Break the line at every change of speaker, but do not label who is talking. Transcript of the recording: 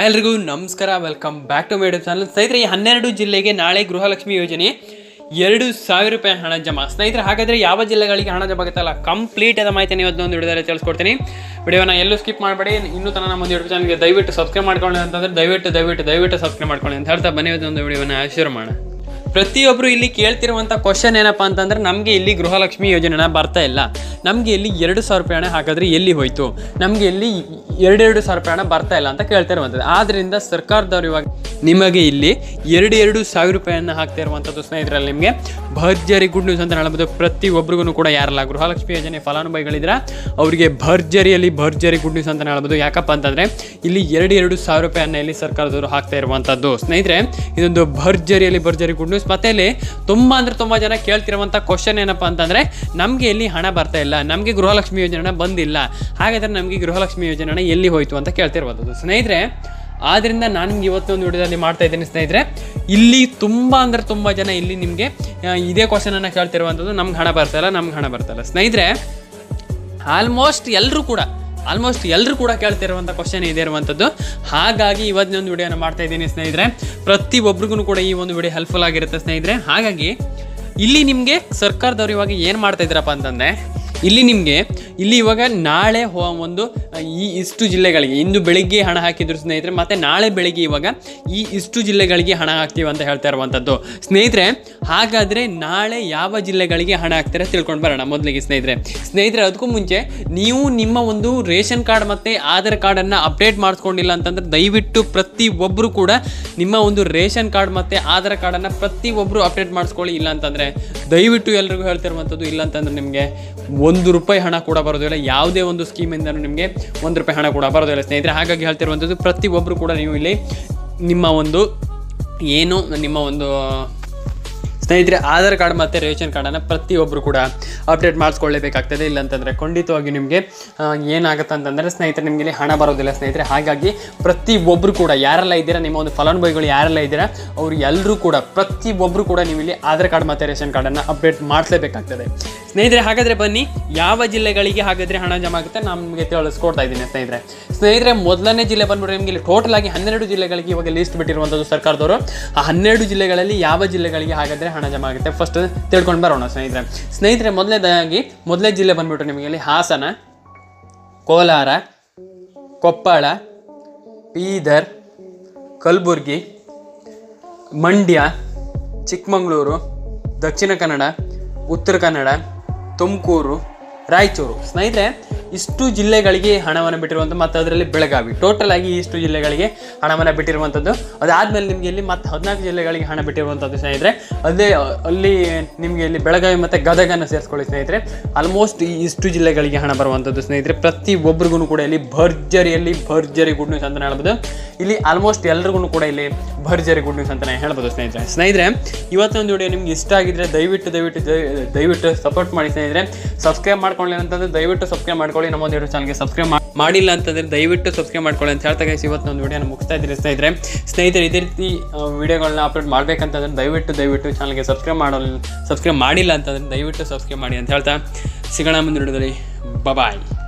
ಎಲ್ರಿಗೂ, ನಮಸ್ಕಾರ. Welcome back to madam channel ಸ್ನೇಹಿತರೆ, ಈ ಹನ್ನೆರಡು ಜಿಲ್ಲೆಗೆ ನಾಳೆ ಗೃಹಲಕ್ಷ್ಮಿ ಯೋಜನೆ ಎರಡು ಸಾವಿರ ರೂಪಾಯಿ ಹಣ ಜಮಾ. ಸ್ನೇಹಿತರೆ, ಹಾಗಾದರೆ ಯಾವ ಜಿಲ್ಲೆಗಳಿಗೆ ಹಣ ಜಮಾ ಆಗುತ್ತಲ್ಲ? ಕಂಪ್ಲೀಟ್ ಆದ ಮಾಹಿತಿ ಇವತ್ತು ಒಂದು ವಿಡಿಯೋದಲ್ಲಿ ತಿಳಿಸ್ಕೊಡ್ತೀನಿ. ವಿಡಿಯೋನ ಎಲ್ಲೂ ಸ್ಕಿಪ್ ಮಾಡಬೇಡಿ. ಇನ್ನೂ ತನಕ ನಮ್ಮ ಒಂದು ಯೂಟ್ಯೂಬ್ ಚಾನಲ್ಗೆ ದಯವಿಟ್ಟು ಸಬ್ಸ್ಕ್ರೈಬ್ ಮಾಡ್ಕೊಳ್ಳಿ ಅಂತಂದ್ರೆ ದಯವಿಟ್ಟು ದಯವಿಟ್ಟು ದಯವಿಟ್ಟು ಸಬ್ಸ್ಕ್ರೈಬ್ ಮಾಡ್ಕೊಳ್ಳಿ ಅಂತ ಹೇಳ್ತಾ ಬನ್ನಿ. ಒಂದು ವಿಡಿಯೋನ ಶುರು ಮಾಡೋಣ. ಪ್ರತಿಯೊಬ್ಬರು ಇಲ್ಲಿ ಕೇಳ್ತಿರುವಂಥ ಕ್ವಶನ್ ಏನಪ್ಪ ಅಂತಂದ್ರೆ, ನಮಗೆ ಇಲ್ಲಿ ಗೃಹಲಕ್ಷ್ಮಿ ಯೋಜನೆನ ಬರ್ತಾ ಇಲ್ಲ. ನಮಗೆ ಇಲ್ಲಿ ಎರಡು ಸಾವಿರ ರೂಪಾಯಿ ಹಣ ಹಾಕಿದ್ರೆ ಎಲ್ಲಿ ಹೋಯ್ತು? ನಮಗೆ ಇಲ್ಲಿ ಎರಡೆರಡು ಸಾವಿರ ರೂಪಾಯಿ ಹಣ ಬರ್ತಾ ಇಲ್ಲ ಅಂತ ಕೇಳ್ತಾ ಇರುವಂಥದ್ದು ಆದ್ದರಿಂದ ಸರ್ಕಾರದವ್ರು ಇವಾಗ ನಿಮಗೆ ಇಲ್ಲಿ ಎರಡು ಎರಡು ಸಾವಿರ ರೂಪಾಯಿಯನ್ನು ಹಾಕ್ತಾ ಇರುವಂಥದ್ದು ಸ್ನೇಹಿತರಲ್ಲಿ ನಿಮಗೆ ಭರ್ಜರಿ ಗುಡ್ ನ್ಯೂಸ್ ಅಂತ ಹೇಳ್ಬೋದು ಪ್ರತಿಯೊಬ್ಬರಿಗೂ ಕೂಡ ಯಾರಲ್ಲ ಗೃಹಲಕ್ಷ್ಮಿ ಯೋಜನೆ ಫಲಾನುಭವಿಗಳಿದ್ರೆ ಅವರಿಗೆ ಭರ್ಜರಿಯಲ್ಲಿ ಭರ್ಜರಿ ಗುಡ್ ನ್ಯೂಸ್ ಅಂತ ಹೇಳ್ಬೋದು ಯಾಕಪ್ಪ ಅಂತಂದರೆ, ಇಲ್ಲಿ ಎರಡು ಎರಡು ಸಾವಿರ ರೂಪಾಯಿಯನ್ನು ಇಲ್ಲಿ ಸರ್ಕಾರದವರು ಹಾಕ್ತಾ ಇರುವಂಥದ್ದು. ಸ್ನೇಹಿತರೆ, ಇದೊಂದು ಭರ್ಜರಿಯಲ್ಲಿ ಭರ್ಜರಿ ಗುಡ್ ಇಲ್ಲಿ ತುಂಬ ಅಂದರೆ ತುಂಬ ಜನ ಕೇಳ್ತಿರುವಂಥ ಕ್ವಶನ್ ಏನಪ್ಪ ಅಂತಂದ್ರೆ, ನಮಗೆ ಇಲ್ಲಿ ಹಣ ಬರ್ತಾ ಇಲ್ಲ, ನಮಗೆ ಗೃಹಲಕ್ಷ್ಮಿ ಯೋಜನೆ ಬಂದಿಲ್ಲ, ಹಾಗಾದ್ರೆ ನಮಗೆ ಗೃಹಲಕ್ಷ್ಮಿ ಯೋಜನೆ ಎಲ್ಲಿ ಹೋಯ್ತು ಅಂತ ಕೇಳ್ತಿರ್ಬೋದು. ಸ್ನೇಹಿತರೆ, ಆದ್ರಿಂದ ನಾನು ನಿಮ್ಗೆ ಇವತ್ತೊಂದು ವಿಡಿಯೋದಲ್ಲಿ ಮಾಡ್ತಾ ಇದ್ದೀನಿ ಸ್ನೇಹಿತರೆ, ಇಲ್ಲಿ ತುಂಬ ಅಂದ್ರೆ ತುಂಬ ಜನ ಇಲ್ಲಿ ನಿಮಗೆ ಇದೇ ಕ್ವಶನನ್ನು ಕೇಳ್ತಿರುವಂಥದ್ದು ನಮ್ಗೆ ಹಣ ಬರ್ತಾ ಇಲ್ಲ, ನಮ್ಗೆ ಹಣ ಬರ್ತಾ ಇಲ್ಲ. ಸ್ನೇಹಿತರೆ ಆಲ್ಮೋಸ್ಟ್ ಎಲ್ಲರೂ ಕೂಡ ಆಲ್ಮೋಸ್ಟ್ ಎಲ್ಲರೂ ಕೂಡ ಕೇಳ್ತಿರುವಂಥ ಕ್ವಶನ್ ಇದೆ ಇರುವಂಥದ್ದು ಹಾಗಾಗಿ ಇವತ್ತಿನೊಂದು ವಿಡಿಯೋನ ಮಾಡ್ತಾ ಇದ್ದೀನಿ ಸ್ನೇಹಿತರೆ. ಪ್ರತಿಯೊಬ್ಬರಿಗೂ ಕೂಡ ಈ ಒಂದು ವಿಡಿಯೋ ಹೆಲ್ಪ್ಫುಲ್ ಆಗಿರುತ್ತೆ ಸ್ನೇಹಿತರೆ. ಹಾಗಾಗಿ ಇಲ್ಲಿ ನಿಮಗೆ ಸರ್ಕಾರದವ್ರು ಇವಾಗ ಏನು ಮಾಡ್ತಾ ಇದ್ದೀರಪ್ಪ ಅಂತಂದರೆ ಇಲ್ಲಿ ನಿಮಗೆ, ಇಲ್ಲಿ ಇವಾಗ ನಾಳೆ ಒಂದು ಈ ಇಷ್ಟು ಜಿಲ್ಲೆಗಳಿಗೆ, ಇಂದು ಬೆಳಿಗ್ಗೆ ಹಣ ಹಾಕಿದ್ರು ಸ್ನೇಹಿತರೆ, ಮತ್ತು ನಾಳೆ ಬೆಳಿಗ್ಗೆ ಇವಾಗ ಈ ಇಷ್ಟು ಜಿಲ್ಲೆಗಳಿಗೆ ಹಣ ಹಾಕ್ತೀವಿ ಅಂತ ಹೇಳ್ತಾ ಇರುವಂಥದ್ದು ಸ್ನೇಹಿತರೆ, ಹಾಗಾದರೆ ನಾಳೆ ಯಾವ ಜಿಲ್ಲೆಗಳಿಗೆ ಹಣ ಹಾಕ್ತಾರೆ ತಿಳ್ಕೊಂಡು ಬರೋಣ ಮೊದಲಿಗೆ ಸ್ನೇಹಿತರೆ. ಸ್ನೇಹಿತರೆ, ಅದಕ್ಕೂ ಮುಂಚೆ ನೀವು ನಿಮ್ಮ ಒಂದು ರೇಷನ್ ಕಾರ್ಡ್ ಮತ್ತು ಆಧಾರ್ ಕಾರ್ಡನ್ನು ಅಪ್ಡೇಟ್ ಮಾಡಿಸ್ಕೊಂಡಿಲ್ಲ ಅಂತಂದ್ರೆ ದಯವಿಟ್ಟು ಪ್ರತಿ ಒಬ್ಬರು ಕೂಡ ನಿಮ್ಮ ಒಂದು ರೇಷನ್ ಕಾರ್ಡ್ ಮತ್ತು ಆಧಾರ್ ಕಾರ್ಡನ್ನು ಪ್ರತಿ ಒಬ್ಬರು ಅಪ್ಡೇಟ್ ಮಾಡಿಸ್ಕೊಳ್ಳಿ, ಇಲ್ಲ ಅಂತಂದರೆ ದಯವಿಟ್ಟು ಎಲ್ರಿಗೂ ಹೇಳ್ತಿರುವಂಥದ್ದು ಇಲ್ಲ ಅಂತಂದ್ರೆ ನಿಮಗೆ ಒಂದು ರೂಪಾಯಿ ಹಣ ಕೂಡ ಬರೋದಿಲ್ಲ ಯಾವುದೇ ಒಂದು ಸ್ಕೀಮಿಂದನೂ ನಿಮಗೆ ಒಂದು ರೂಪಾಯಿ ಹಣ ಕೂಡ ಬರೋದಿಲ್ಲ ಸ್ನೇಹಿತರೆ, ಹಾಗಾಗಿ ಹೇಳ್ತಿರುವಂಥದ್ದು ಪ್ರತಿಯೊಬ್ಬರು ಕೂಡ ನೀವು ಇಲ್ಲಿ ನಿಮ್ಮ ಒಂದು ಏನು, ನಿಮ್ಮ ಒಂದು ಸ್ನೇಹಿತರೆ, ಆಧಾರ್ ಕಾರ್ಡ್ ಮತ್ತು ರೇಷನ್ ಕಾರ್ಡನ್ನು ಪ್ರತಿಯೊಬ್ಬರು ಕೂಡ ಅಪ್ಡೇಟ್ ಮಾಡಿಸ್ಕೊಳ್ಳೇಬೇಕಾಗ್ತದೆ. ಇಲ್ಲಂತಂದರೆ ಖಂಡಿತವಾಗಿ ನಿಮಗೆ ಏನಾಗುತ್ತೆ ಅಂತಂದರೆ ಸ್ನೇಹಿತರೆ, ನಿಮಗೆ ಇಲ್ಲಿ ಹಣ ಬರೋದಿಲ್ಲ ಸ್ನೇಹಿತರೆ. ಹಾಗಾಗಿ ಪ್ರತಿಯೊಬ್ಬರು ಕೂಡ ಯಾರೆಲ್ಲ ಇದ್ದೀರಾ, ನಿಮ್ಮ ಒಂದು ಫಲಾನುಭವಿಗಳು ಯಾರೆಲ್ಲ ಇದ್ದೀರಾ, ಅವರು ಎಲ್ಲರೂ ಕೂಡ ಪ್ರತಿಯೊಬ್ಬರು ಕೂಡ ನೀವು ಆಧಾರ್ ಕಾರ್ಡ್ ಮತ್ತು ರೇಷನ್ ಕಾರ್ಡನ್ನು ಅಪ್ಡೇಟ್ ಮಾಡಿಸ್ಲೇಬೇಕಾಗ್ತದೆ. ಸ್ನೇಹಿತರೆ, ಹಾಗಾದರೆ ಬನ್ನಿ. ಯಾವ ಜಿಲ್ಲೆಗಳಿಗೆ ಹಾಗಾದರೆ ಹಣ ಜಮಾ ಆಗುತ್ತೆ ನಾನು ನಿಮಗೆ ತಿಳಿಸ್ಕೊಡ್ತಾ ಇದ್ದೀನಿ ಸ್ನೇಹಿತರೆ. ಸ್ನೇಹಿತರೆ, ಮೊದಲನೇ ಜಿಲ್ಲೆ ಬಂದ್ಬಿಟ್ರೆ ನಿಮಗೆ ಇಲ್ಲಿ ಟೋಟಲ್ ಆಗಿ ಹನ್ನೆರಡು ಜಿಲ್ಲೆಗಳಿಗೆ ಇವಾಗ ಲಿಸ್ಟ್ ಬಿಟ್ಟಿರುವಂಥದ್ದು ಸರ್ಕಾರದವರು. ಆ ಹನ್ನೆರಡು ಜಿಲ್ಲೆಗಳಲ್ಲಿ ಯಾವ ಜಿಲ್ಲೆಗಳಿಗೆ ಹಾಗಾದರೆ ಹಣ ಜಮಾ ಆಗುತ್ತೆ? ಫಸ್ಟ್ ತಿಳ್ಕೊಂಡು ಬರೋಣ ಸ್ನೇಹಿತರೆ. ಸ್ನೇಹಿತರೆ, ಮೊದಲನೇದಾಗಿ, ಮೊದಲನೇ ಜಿಲ್ಲೆ ಬಂದ್ಬಿಟ್ರೆ ನಿಮಗೆ ಇಲ್ಲಿ ಹಾಸನ, ಕೋಲಾರ, ಕೊಪ್ಪಳ, ಬೀದರ್, ಕಲಬುರ್ಗಿ, ಮಂಡ್ಯ, ಚಿಕ್ಕಮಗಳೂರು, ದಕ್ಷಿಣ ಕನ್ನಡ, ಉತ್ತರ ಕನ್ನಡ ತುಮಕೂರು ರಾಯಚೂರು. ಸ್ನೇಹಿತರೆ ಇಷ್ಟು ಜಿಲ್ಲೆಗಳಿಗೆ ಹಣವನ್ನು ಬಿಟ್ಟಿರುವಂಥ ಮತ್ತು ಅದರಲ್ಲಿ ಬೆಳಗಾವಿ. ಟೋಟಲ್ ಆಗಿ ಇಷ್ಟು ಜಿಲ್ಲೆಗಳಿಗೆ ಹಣವನ್ನು ಬಿಟ್ಟಿರುವಂಥದ್ದು ಅದಾದಮೇಲೆ ನಿಮಗೆ ಇಲ್ಲಿ ಮತ್ತು ಹದಿನಾಲ್ಕು ಜಿಲ್ಲೆಗಳಿಗೆ ಹಣ ಬಿಟ್ಟಿರುವಂಥದ್ದು ಸ್ನೇಹಿತರೆ. ಅದೇ, ಅಲ್ಲಿ ನಿಮಗೆ ಇಲ್ಲಿ ಬೆಳಗಾವಿ ಮತ್ತು ಗದಗನ್ನು ಸೇರಿಸ್ಕೊಳ್ಳಿ ಸ್ನೇಹಿತರೆ. ಆಲ್ಮೋಸ್ಟ್ ಈ ಇಷ್ಟು ಜಿಲ್ಲೆಗಳಿಗೆ ಹಣ ಬರುವಂಥದ್ದು ಸ್ನೇಹಿತರೆ. ಪ್ರತಿ ಒಬ್ರಿಗೂ ಕೂಡ ಇಲ್ಲಿ ಭರ್ಜರಿಯಲ್ಲಿ ಭರ್ಜರಿ ಗುಡ್ ನ್ಯೂಸ್ ಅಂತ ಹೇಳ್ಬೋದು. ಇಲ್ಲಿ ಆಲ್ಮೋಸ್ಟ್ ಎಲ್ರಿಗೂ ಕೂಡ ಇಲ್ಲಿ ಭರ್ಜರಿ ಗುಡ್ ನ್ಯೂಸ್ ಅಂತಲೇ ಹೇಳ್ಬೋದು ಸ್ನೇಹಿತರೆ. ಸ್ನೇಹಿತರೆ, ಇವತ್ತೊಂದು ವಿಡಿಯೋ ನಿಮ್ಗೆ ಇಷ್ಟ ಆಗಿದ್ರೆ ದಯವಿಟ್ಟು ದಯವಿಟ್ಟು ದಯ- ದಯವಿಟ್ಟು ಸಪೋರ್ಟ್ ಮಾಡಿ ಸ್ನೇಹಿತರೆ. ಸಬ್ಸ್ಕ್ರೈಬ್ ಮಾಡ್ಕೊಳ್ಳಿ ಅಂತಂದ್ರೆ ದಯವಿಟ್ಟು ಸಬ್ಸ್ಕ್ರೈಬ್ ಮಾಡ್ಕೊಳ್ಳಿ. ನಮ್ಮ ಒಂದು ಚಾನಲ್ಗೆ ಸಬ್ಸ್ಕ್ರೈಬ್ ಮಾಡಿಲ್ಲ ಅಂತಂದ್ರೆ ದಯವಿಟ್ಟು ಸಬ್ಸ್ಕ್ರೈಬ್ ಮಾಡ್ಕೊಳ್ಳಿ ಅಂತ ಹೇಳ್ತಾ ಇವತ್ತು ಒಂದು ವಿಡಿಯೋನ ಮುಗಿಸ್ತಾ ಸ್ನೇಹಿತರೆ ಸ್ನೇಹಿತರೆ, ಇದೇ ರೀತಿ ವೀಡಿಯೋಗಳನ್ನ ಅಪ್ಲೋಡ್ ಮಾಡ್ಬೇಕಂತಂದ್ರೆ ದಯವಿಟ್ಟು ದಯವಿಟ್ಟು ಚಾನಲ್ಗೆ ಸಬ್ಸ್ಕ್ರೈಬ್ ಮಾಡೋ ಸಬ್ಸ್ಕ್ರೈಬ್ ಮಾಡಿಲ್ಲ ಅಂತಂದ್ರೆ ದಯವಿಟ್ಟು ಸಬ್ಸ್ಕ್ರೈಬ್ ಮಾಡಿ ಅಂತ ಹೇಳ್ತಾ ಸಿಗೋಣ ಮುಂದಿನ ವಿಡಿಯೋದಲ್ಲಿ. ಬಾಯ್